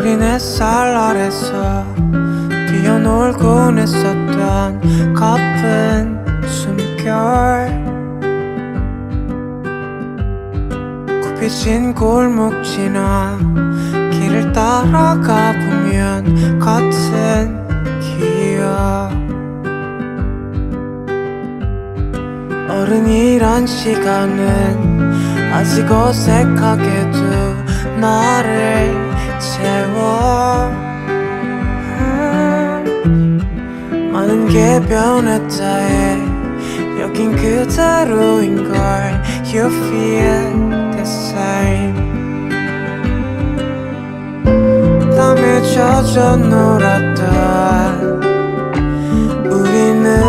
어린 햇살 아래서 뛰어놀곤 했었던 가쁜 숨결. 굽혀진 골목 지나 길을 따라가 보면 같은 기억. 어른이란 시간은 아직 어색하게도 나를 채워. 음, 많은 게 변했다 해 여긴 그대로인 걸 You feel the same. 땀에 젖어 놀았던 우리는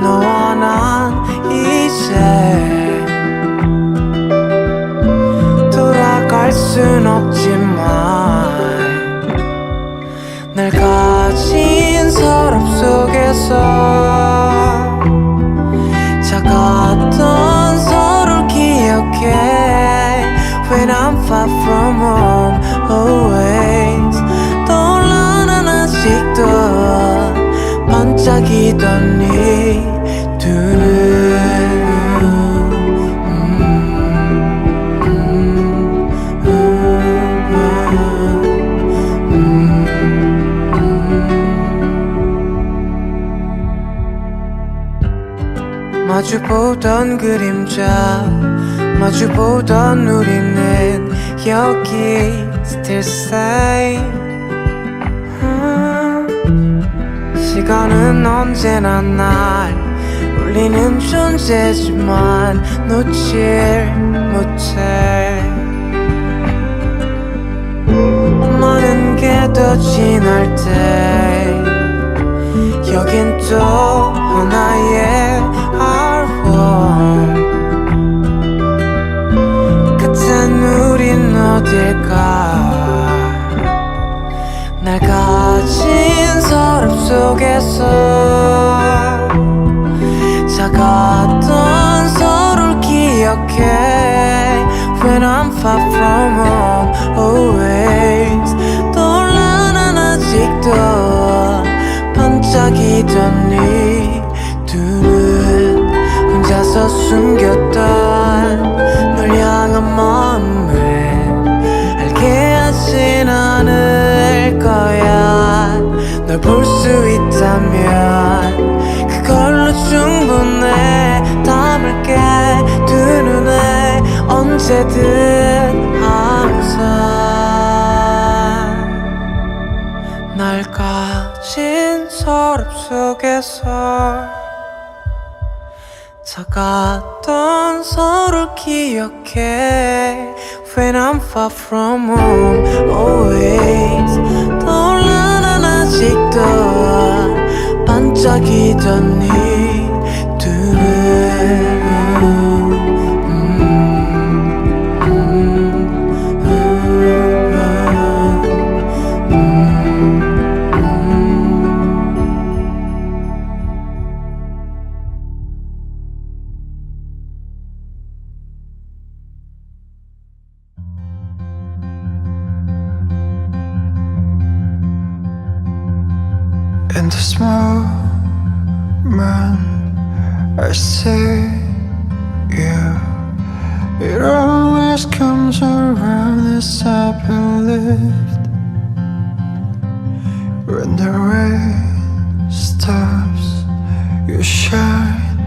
너와 난 이제 돌아갈 순 없지 작았던 서로를 기억해 When I'm far from home always 떠올라 난 아직도 반짝이던 네 마주 보던 그림자 마주 보던 우리는 여기 still same 음, 시간은 언제나 날 울리는 존재지만 놓질 못해. 많은 게 더 지날 때 여긴 또 하나의 속 언제든 항상 날 가진 서랍 속에서 작았던 서로를 기억해 When I'm far from home always 떠올라 난 아직도 반짝이던 네두 눈. This moment, I see you. It always comes around I believed. When the rain stops, you shine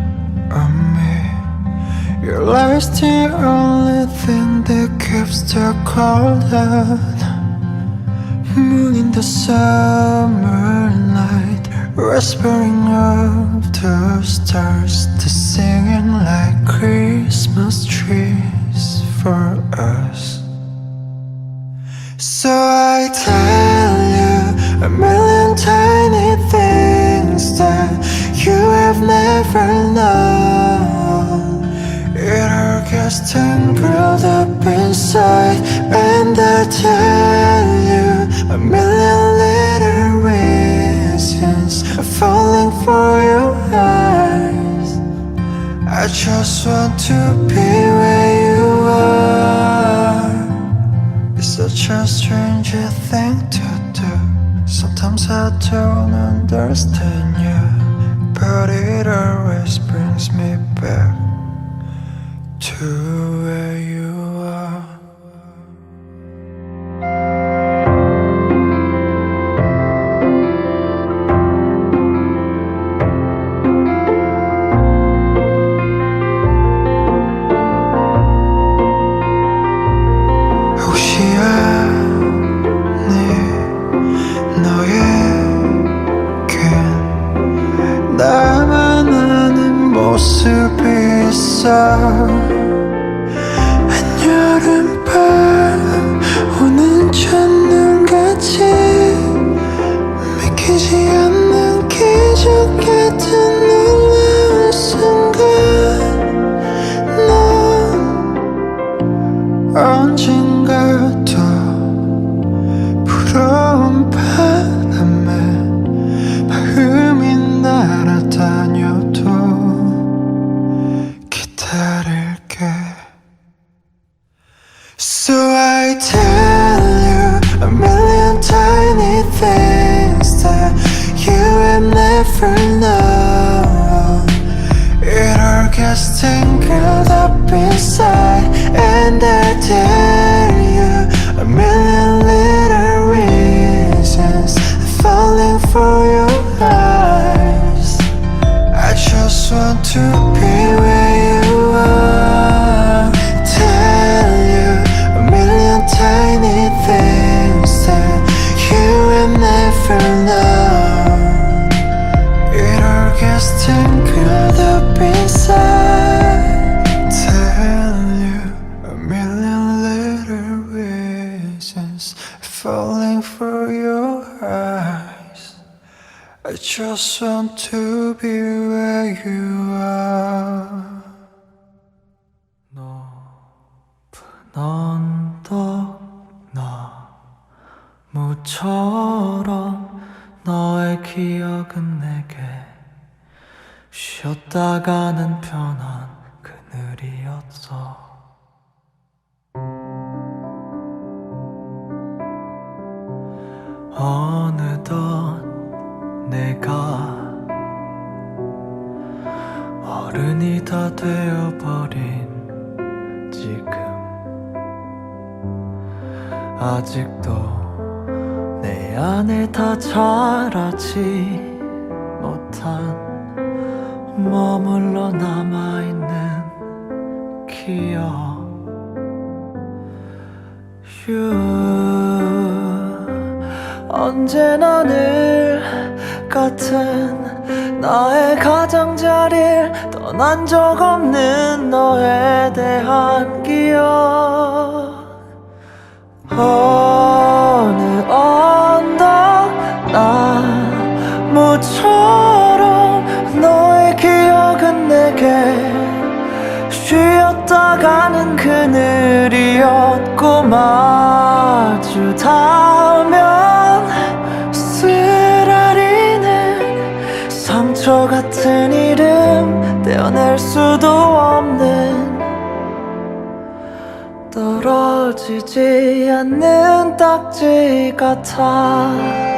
on me. Your light's the only thing that keeps the cold out. Moon in the summer night, whispering of the stars, to singing like Christmas trees for us. So I tell you a million tiny things that you have never known. It all gets tangled up inside, and I tell you a million for your eyes. I just want to be where you are. It's such a strange thing to do. Sometimes I don't understand you, but it always brings me 있 just want to be where you are. 언덕 나무처럼 너의 기억은 내게 쉬었다 가는 편한 그늘이었어 어느 되어버린 지금. 아직도 내 안에 다 자라지 못한 머물러 남아있는 기억. You 언제나 늘 같은 나의 가장자리를 떠난 적 없는 너에 대한 기억. 어느 언덕 나무처럼 너의 기억은 내게 쉬었다 가는 그늘이었고 마주 닿으면 쓰라리는 상처 같은 이름 떼어낼 수도 없는 떨어지지 않는 딱지 같아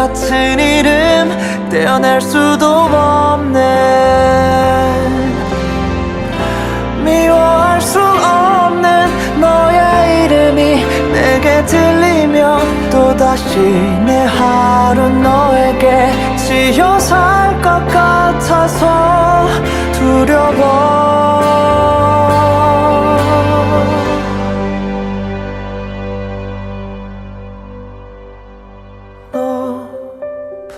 같은 이름 떼어낼 수도 없네. 미워할 수 없는 너의 이름이 내게 들리면 또다시 내 하루 너에게 지어 살 것 같아서 두려워.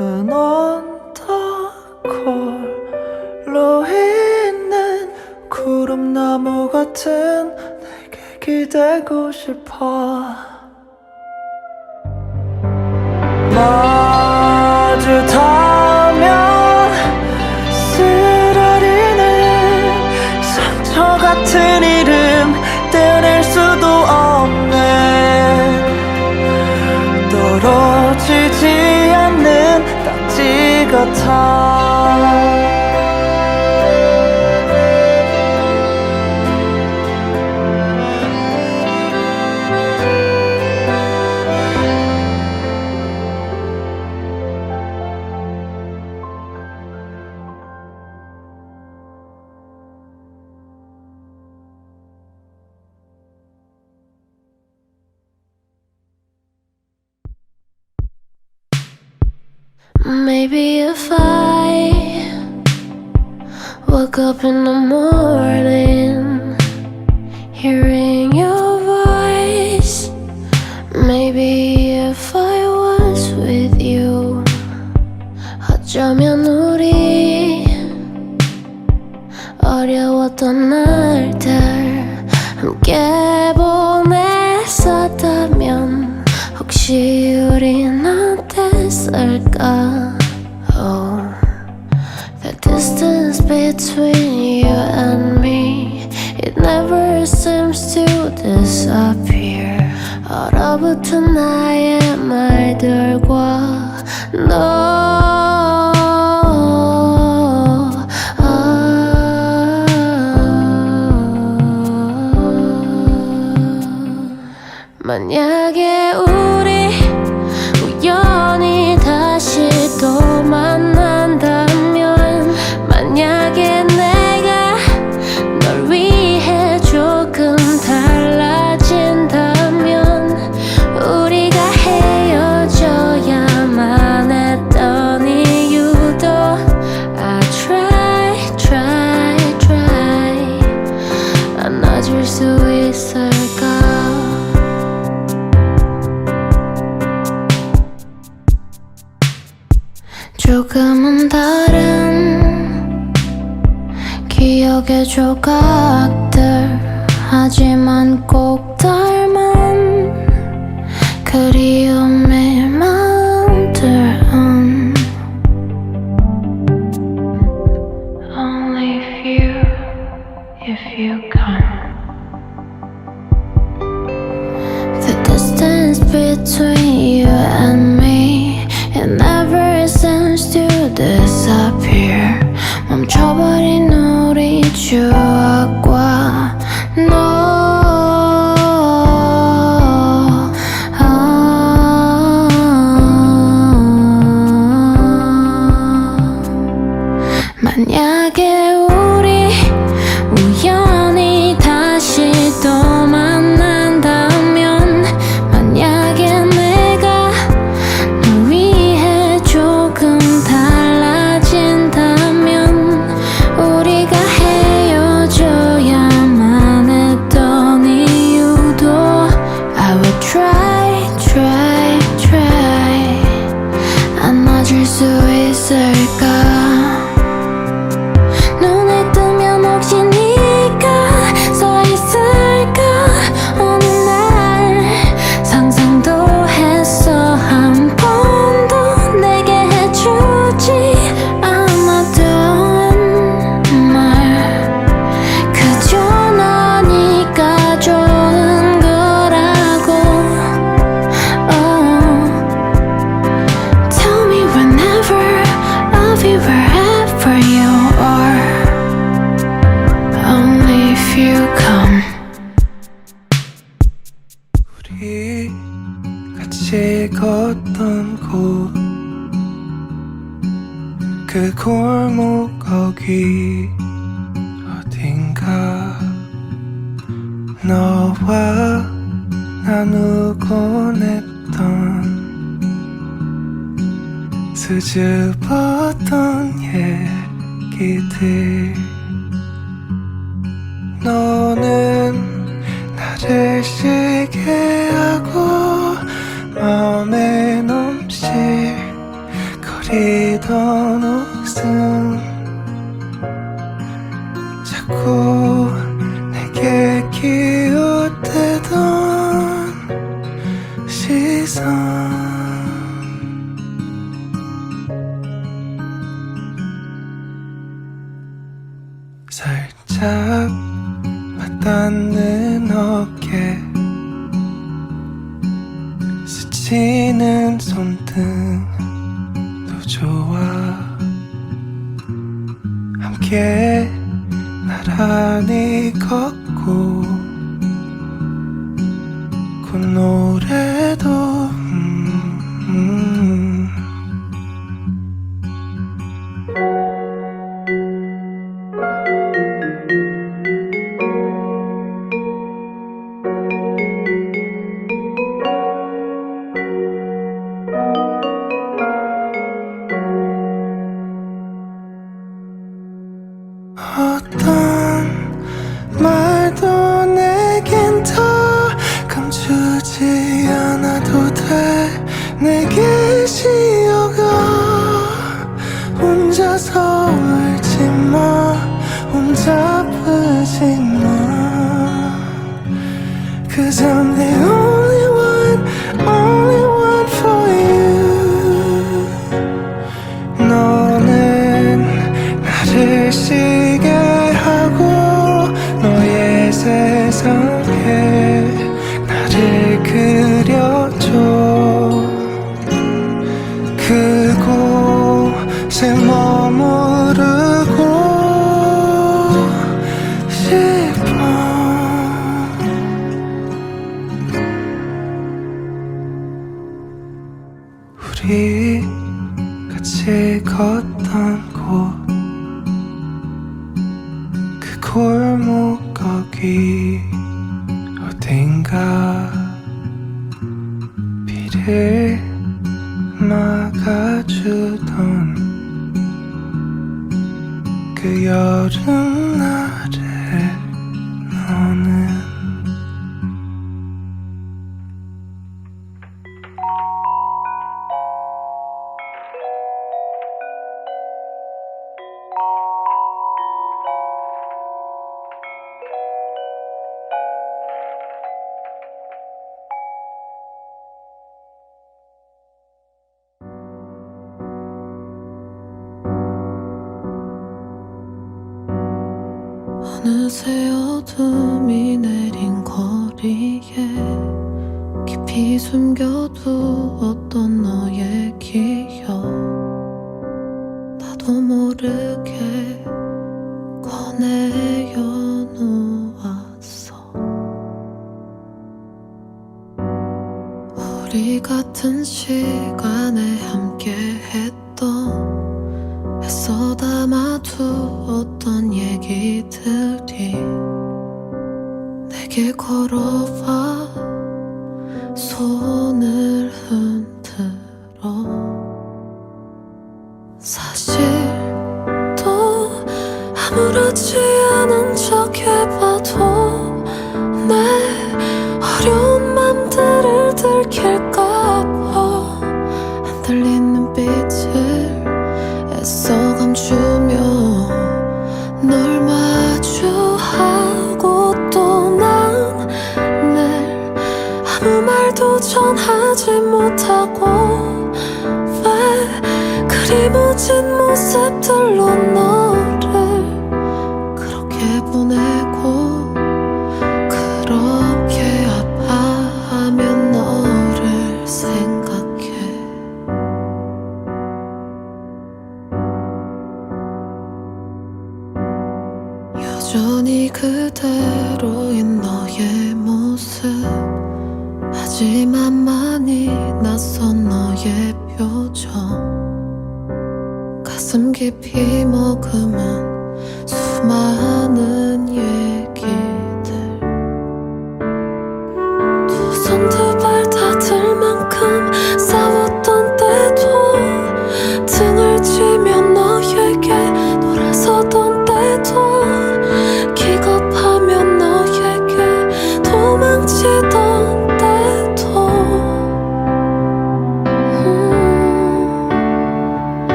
은 언더콜로 있는 구름나무 같은 내게 기대고 싶어. Maybe if I woke up in the morning hearing your voice, maybe if I was with you, 어쩌면 우리 어려웠던 날. between you and me. It never seems to disappear. 얼어붙은 나의 말들과 너 만약 조각들 하지만 꼭 닮은 그리움. 수줍었던 얘기들. 너는 나를 쉬게 하고 마음에 넘칠 거리던 함께 나란히 걷고 그 노래도 나를 막아주던 그 여름 애써 감추며 널 마주하고 또난 날 아무 말도 전하지 못하고 왜 그리 무진 모습들로 널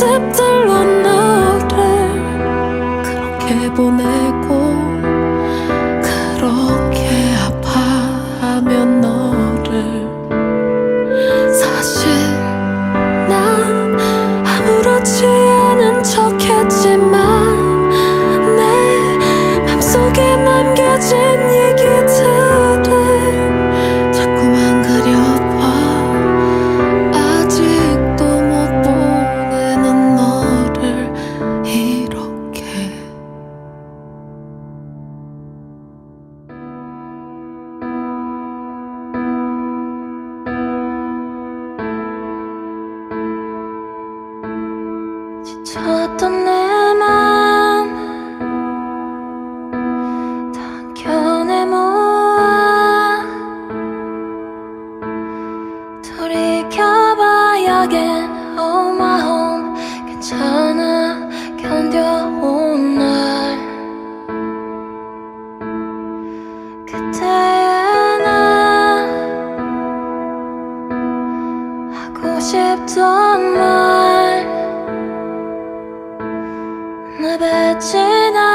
모 내뱉진 않